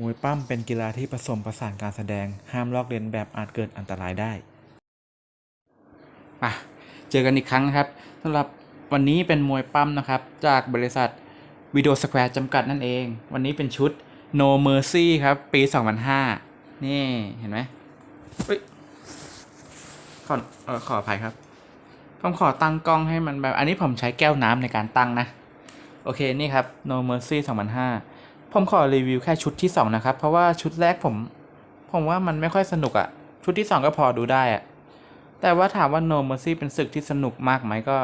มวยปั้มเป็นกีฬาที่ผสมผสานการแสดง ห้ามลอกเลียนแบบอาจเกิดอันตรายได้อะเจอกันอีกครั้งนะครับสำหรับวันนี้เป็นมวยปั้มนะครับ จากบริษัทวิดีโอสแควร์จำกัดนั่นเอง วันนี้เป็นชุด No Mercy ครับ ปี 2005 นี่ เห็นไหมเฮ้ยขอเออขออภัยครับ ผมขอตั้งกล้องให้มันแบบ อันนี้ผมใช้แก้วน้ำในการตั้งนะ โอเค นี่ครับ No Mercy 2005 ผมขอรีวิวแค่ชุดที่ 2 นะครับ เพราะว่าชุดแรกผม ผมว่ามันไม่ค่อยสนุกอะชุดที่ 2 ก็พอดูได้อะแต่ว่าถามว่า No Mercy เป็นศึกที่สนุกมากไหมก็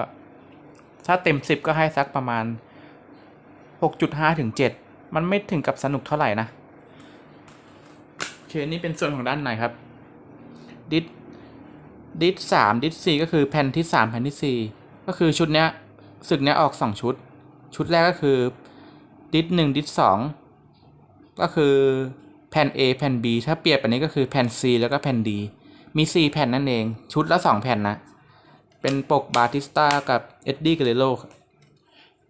ถ้าเต็ม 10 ก็ให้สักประมาณ 6.5 ถึง 7 มันไม่ถึงกับสนุกเท่าไหร่นะโอเคนี่เป็นส่วนของด้านในครับดิสดิสสามดิสสี่ก็คือแผ่นที่3แผ่นที่4ก็คือชุดเนี้ยศึกเนี้ยออก2ชุด ชุดแรกก็คือดิสหนึ่งดิสสอง ก็คือแผ่น A แผ่น B ถ้าเปรียบอันนี้ก็คือแผ่น C แล้วก็แผ่น D มี 4 แผ่นนั่นเอง ชุดละ 2 แผ่นนะ เป็นปกบาติสตากับเอ็ดดี้เกเรโล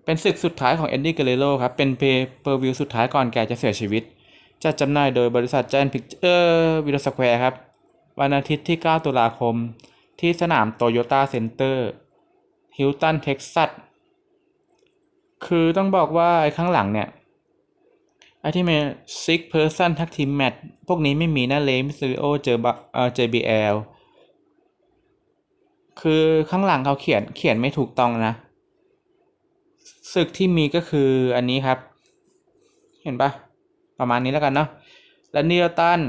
เป็นศึกสุดท้ายของเอ็ดดี้เกเรโลครับ เป็นเพย์เปอร์วิวสุดท้ายก่อนแกจะเสียชีวิต จัดจำหน่ายโดยบริษัทแจนพิกเออร์วิดสแควร์ครับ วันอาทิตย์ที่ 9 ตุลาคม ที่สนามโตโยต้าเซ็นเตอร์ฮิลตันเท็กซัสคือต้องบอกว่าไอ้ข้างหลังเนี่ย ไอ้ที่เป็น six person tag team match พวกนี้ไม่มีนะเลมิสซิโอเจอบเอ่อ JBL คือข้างหลังเขาเขียนเขียนไม่ถูกต้องนะศึกที่มีก็คืออันนี้ครับ เห็นปะประมาณนี้แล้วกันเนาะและนิลตัน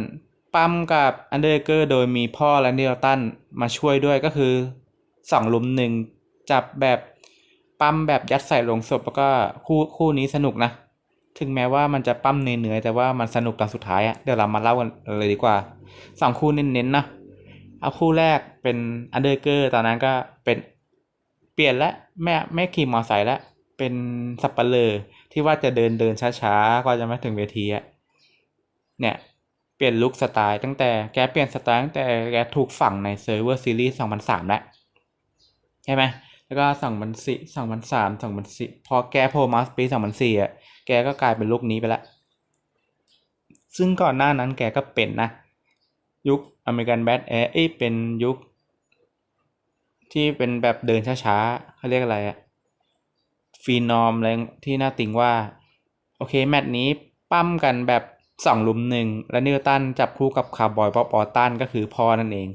ปั๊มกับอันเดอร์เกอร์โดยมีพ่อและนิลตันมาช่วยด้วยก็คือสองลุมหนึ่งจับแบบปั๊มแบบยัดใส่ลงศพแล้วก็คู่คู่นี้สนุกนะ ถึงแม้ว่ามันจะปั้มเนื้อยๆแต่ว่ามันสนุกตอนสุดท้ายอะเดี๋ยวเรามาเล่ากันเลยดีกว่าสองคู่เน้นๆนะเอาคู่แรกเป็นอันเดอร์เกอร์ตอนนั้นก็เป็นเปลี่ยนแล้วแม่แม่ขี่มอไซค์แล้วเป็นสับเปลือที่ว่าจะเดินเดินช้าๆกว่าจะมาถึงเวทีอะเนี่ยเปลี่ยนลุคสไตล์ตั้งแต่แกเปลี่ยนสไตล์ตั้งแต่แกถูกฝังในเซิร์ฟเวอร์ซีรีส์2003แล้วใช่ไหม แล้วก็2004 2003 2004พอแกโผล่มาปี2004อะแกก็กลายเป็นลูกนี้ไปล้วซึ่งก่อนหน้านั้นแกก็เป็นนะ ยุคอเมริกันแบทแอร์เอ้เป็นยุค ที่เป็นแบบเดินช้าๆเขาเรียกอะไรอะฟีนอมอะไรที่น่าติงว่า โอเค แมตช์นี้ปั้มกันแบบสองลุมหนึ่งและนิวตันจับคู่กับคาร์บอยป๊อปออตันก็คือพ่อนั่นเอง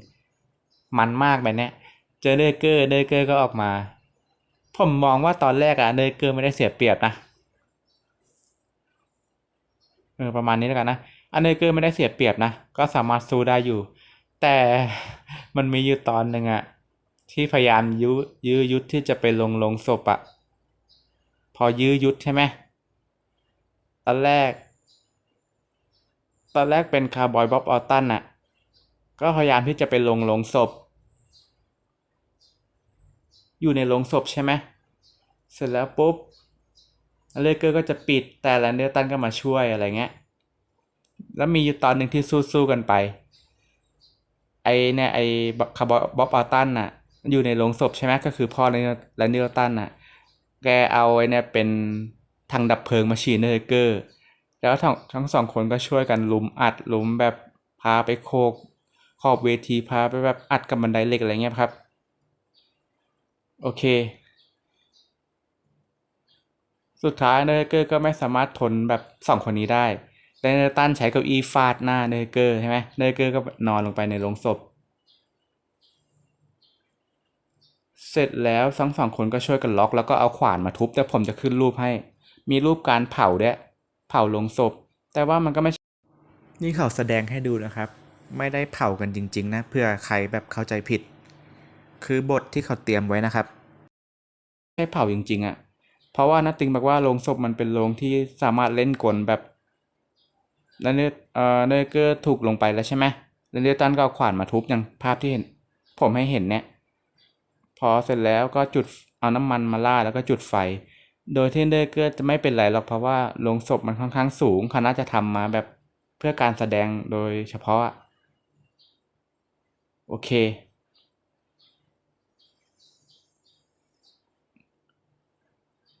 มันมากแบบเนี้ย เจอเดอร์เกอร์เดอร์เกอร์ก็ออกมา ผมมองว่าตอนแรกอะเดอร์เกอร์ไม่ได้เสียเปรียบนะเออประมาณนี้แล้วกันนะอันเดอร์เกอร์ไม่ได้เสียเปรียบนะ ก็สามารถสู้ได้อยู่ แต่มันมีอยู่ตอนหนึ่งอะที่พยายามยื้อยื้อยุดที่จะไปลงลงศพอะพอยื้อยุดใช่ไหมตอนแรก ตอนแรกเป็นคาร์บอยบ๊อบออตตันอะก็พยายามที่จะไปลงลงศพ อยู่ในโรงศพใช่ไหมเสร็จแล้วปุ๊บเลเกอร์ก็จะปิดแต่แลนเดอร์ตันก็มาช่วยอะไรเงี้ยแล้วมีอยู่ตอนหนึ่งที่สู้ๆกันไป ไอเนี่ยไอคาร์บ๊อบอลตันน่ะ อยู่ในโรงศพใช่ไหมก็คือพ่อแลนเดอร์ตันน่ะ แกเอาไอเนี่ยเป็นทางดับเพลิงมาฉีดเลเกอร์ แล้วทั้งทั้งสองคนก็ช่วยกันลุมอัดลุมแบบพาไปโคกขอบเวทีพาไปแบบอัดกับบันไดเหล็กอะไรเงี้ยครับ โอเค สุดท้ายเนเกอร์ก็ไม่สามารถทนแบบสองคนนี้ได้เนตันใช้เก้าอี้ฟาดหน้าเนเกอร์ใช่ไหมเนเกอร์ก็นอนลงไปในโรงศพ เสร็จแล้วทั้งสองคนก็ช่วยกันล็อกแล้วก็เอาขวานมาทุบ แต่ผมจะขึ้นรูปให้ มีรูปการเผาด้วยเผาลงศพ แต่ว่ามันก็ไม่นี่เขาแสดงให้ดูนะครับ ไม่ได้เผากันจริง ๆ นะเพื่อใครแบบเข้าใจผิด คือบทที่เขาเตรียมไว้นะครับใช่เผาจริงๆอะ่ะ เพราะว่านัตติงบอกว่าโรงศพมันเป็นโรงที่สามารถเล่นกลแบบแล้วเนเอ่อเนเกอร์ถูกลงไปแล้วใช่ไหมแล้วเนตันก็เอาขวานมาทุบอย่างภาพที่เห็น ผมให้เห็นเนี่ยพอเสร็จแล้วก็จุดเอาน้ำมันมาล่าแล้วก็จุดไฟ โดยที่เนเกอร์จะไม่เป็นไรหรอกเพราะว่าโรงศพมันค่อนข้างสูงเขาน่าจะทำมาแบบเพื่อการแสดงโดยเฉพาะอะโอเค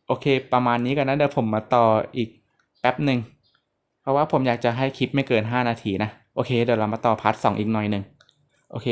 โอเค ประมาณนี้กันนะเดี๋ยวผมมาต่ออีกแป๊บหนึ่งเพราะว่าผมอยากจะให้คลิปไม่เกิน 5 นาทีนะ โอเค เดี๋ยวเรามาต่อพาร์ทสองอีกหน่อยหนึ่งโอเค